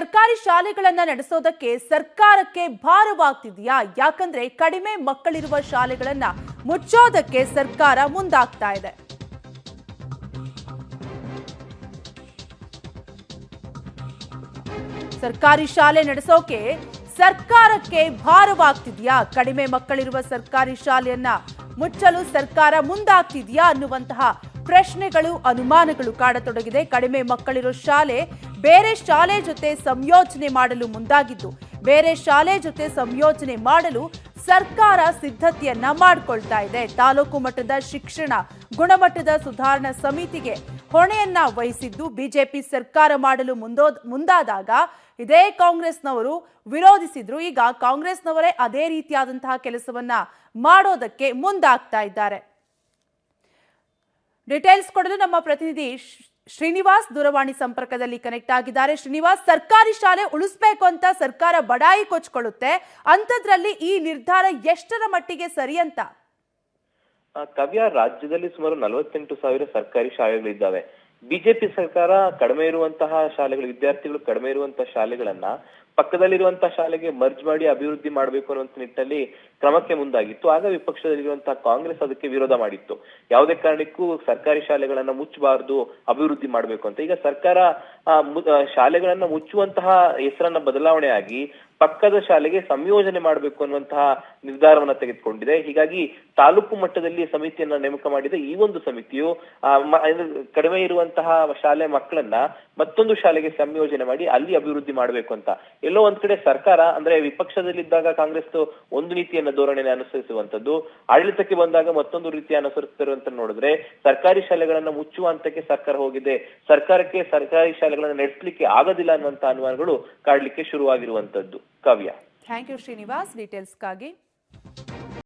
ಸರ್ಕಾರಿ ಶಾಲೆಗಳನ್ನ ನಡೆಸೋದಕ್ಕೆ ಸರ್ಕಾರಕ್ಕೆ ಭಾರವಾಗ್ತಿದೆಯಾ? ಯಾಕಂದ್ರೆ ಕಡಿಮೆ ಮಕ್ಕಳಿರುವ ಶಾಲೆಗಳನ್ನ ಮುಚ್ಚೋದಕ್ಕೆ ಸರ್ಕಾರ ಮುಂದಾಗ್ತಾ ಇದೆ. ಸರ್ಕಾರಿ ಶಾಲೆ ನಡೆಸೋಕೆ ಸರ್ಕಾರಕ್ಕೆ ಭಾರವಾಗ್ತಿದೆಯಾ? ಕಡಿಮೆ ಮಕ್ಕಳಿರುವ ಸರ್ಕಾರಿ ಶಾಲೆಯನ್ನ ಮುಚ್ಚಲು ಸರ್ಕಾರ ಮುಂದಾಗ್ತಿದೆಯಾ ಅನ್ನುವಂತಹ ಪ್ರಶ್ನೆಗಳು, ಅನುಮಾನಗಳು ಕಾಡತೊಡಗಿದೆ. ಕಡಿಮೆ ಮಕ್ಕಳಿರೋ ಶಾಲೆ ಬೇರೆ ಶಾಲೆ ಜೊತೆ ಸಂಯೋಜನೆ ಮಾಡಲು ಮುಂದಾಗಿದ್ದು, ಬೇರೆ ಶಾಲೆ ಜೊತೆ ಸಂಯೋಜನೆ ಮಾಡಲು ಸರ್ಕಾರ ಸಿದ್ಧತೆಯನ್ನ ಮಾಡಿಕೊಳ್ತಾ ಇದೆ. ತಾಲೂಕು ಮಟ್ಟದ ಶಿಕ್ಷಣ ಗುಣಮಟ್ಟದ ಸುಧಾರಣಾ ಸಮಿತಿಗೆ ಹೊಣೆಯನ್ನ ವಹಿಸಿದ್ದು ಬಿಜೆಪಿ ಸರ್ಕಾರ ಮಾಡಲು ಮುಂದೋ, ಮುಂದಾದಾಗ ಇದೇ ಕಾಂಗ್ರೆಸ್ನವರು ವಿರೋಧಿಸಿದ್ರು. ಈಗ ಕಾಂಗ್ರೆಸ್ನವರೇ ಅದೇ ರೀತಿಯಾದಂತಹ ಕೆಲಸವನ್ನ ಮಾಡೋದಕ್ಕೆ ಮುಂದಾಗ್ತಾ ಇದ್ದಾರೆ. ಡಿಟೇಲ್ಸ್ ಕೊಡಲು ನಮ್ಮ ಪ್ರತಿನಿಧಿ ಶ್ರೀನಿವಾಸ್ ದೂರವಾಣಿ ಸಂಪರ್ಕದಲ್ಲಿ ಕನೆಕ್ಟ್ ಆಗಿದ್ದಾರೆ. ಶ್ರೀನಿವಾಸ್, ಸರ್ಕಾರಿ ಶಾಲೆ ಉಳಿಸ್ಬೇಕು ಅಂತ ಸರ್ಕಾರ ಬಡಾಯಿ ಕೊಚ್ಕೊಳ್ಳುತ್ತೆ. ಅಂಥದ್ರಲ್ಲಿ ಈ ನಿರ್ಧಾರ ಎಷ್ಟರ ಮಟ್ಟಿಗೆ ಸರಿ ಅಂತ? ಕವ್ಯ, ರಾಜ್ಯದಲ್ಲಿ ಸುಮಾರು ನಲವತ್ತೆಂಟು ಸಾವಿರ ಸರ್ಕಾರಿ ಶಾಲೆಗಳಿದ್ದಾವೆ. ಬಿಜೆಪಿ ಸರ್ಕಾರ ಕಡಿಮೆ ಇರುವಂತಹ ಶಾಲೆಗಳು, ವಿದ್ಯಾರ್ಥಿಗಳು ಕಡಿಮೆ ಇರುವಂತಹ ಶಾಲೆಗಳನ್ನ ಪಕ್ಕದಲ್ಲಿರುವಂತಹ ಶಾಲೆಗೆ ಮರ್ಜ್ ಮಾಡಿ ಅಭಿವೃದ್ಧಿ ಮಾಡಬೇಕು ಅನ್ನುವಂತ ನಿಟ್ಟಿನಲ್ಲಿ ಕ್ರಮಕ್ಕೆ ಮುಂದಾಗಿತ್ತು. ಆಗ ವಿಪಕ್ಷದಲ್ಲಿರುವಂತಹ ಕಾಂಗ್ರೆಸ್ ಅದಕ್ಕೆ ವಿರೋಧ ಮಾಡಿತ್ತು. ಯಾವುದೇ ಕಾರಣಕ್ಕೂ ಸರ್ಕಾರಿ ಶಾಲೆಗಳನ್ನ ಮುಚ್ಚಬಾರದು, ಅಭಿವೃದ್ಧಿ ಮಾಡಬೇಕು ಅಂತ. ಈಗ ಸರ್ಕಾರ ಶಾಲೆಗಳನ್ನ ಮುಚ್ಚುವಂತಹ ಹೆಸರನ್ನ ಬದಲಾವಣೆ ಆಗಿ ಪಕ್ಕದ ಶಾಲೆಗೆ ಸಂಯೋಜನೆ ಮಾಡಬೇಕು ಅನ್ನುವಂತಹ ನಿರ್ಧಾರವನ್ನ ತೆಗೆದುಕೊಂಡಿದೆ. ಹೀಗಾಗಿ ತಾಲೂಕು ಮಟ್ಟದಲ್ಲಿ ಸಮಿತಿಯನ್ನ ನೇಮಕ ಮಾಡಿದ ಈ ಒಂದು ಸಮಿತಿಯು ಕಡಿಮೆ ಇರುವಂತಹ ಶಾಲೆ ಮಕ್ಕಳನ್ನ ಮತ್ತೊಂದು ಶಾಲೆಗೆ ಸಂಯೋಜನೆ ಮಾಡಿ ಅಲ್ಲಿ ಅಭಿವೃದ್ಧಿ ಮಾಡಬೇಕು ಅಂತ. ಎಲ್ಲೋ ಒಂದ್ ಕಡೆ ಸರ್ಕಾರ, ಅಂದ್ರೆ ವಿಪಕ್ಷದಲ್ಲಿದ್ದಾಗ ಕಾಂಗ್ರೆಸ್ ಒಂದು ನೀತಿಯನ್ನ ಧೋರಣೆಯನ್ನು ಅನುಸರಿಸುವಂತದ್ದು ಆಡಳಿತಕ್ಕೆ ಬಂದಾಗ ಮತ್ತೊಂದು ರೀತಿ ಅನುಸರಿಸ್ತಿರುವಂತ ನೋಡಿದ್ರೆ, ಸರ್ಕಾರಿ ಶಾಲೆಗಳನ್ನ ಮುಚ್ಚುವ ಹಂತಕ್ಕೆ ಸರ್ಕಾರ ಹೋಗಿದೆ. ಸರ್ಕಾರಕ್ಕೆ ಸರ್ಕಾರಿ ಶಾಲೆಗಳನ್ನ ನಡೆಸಲಿಕ್ಕೆ ಆಗೋದಿಲ್ಲ ಅನ್ನುವಂತ ಅನುಮಾನಗಳು ಕಾಡ್ಲಿಕ್ಕೆ ಶುರುವಾಗಿರುವಂತದ್ದು ಕಾವ್ಯ. Thank you Srinivas. ಡೀಟೇಲ್ಸ್ಗಾಗಿ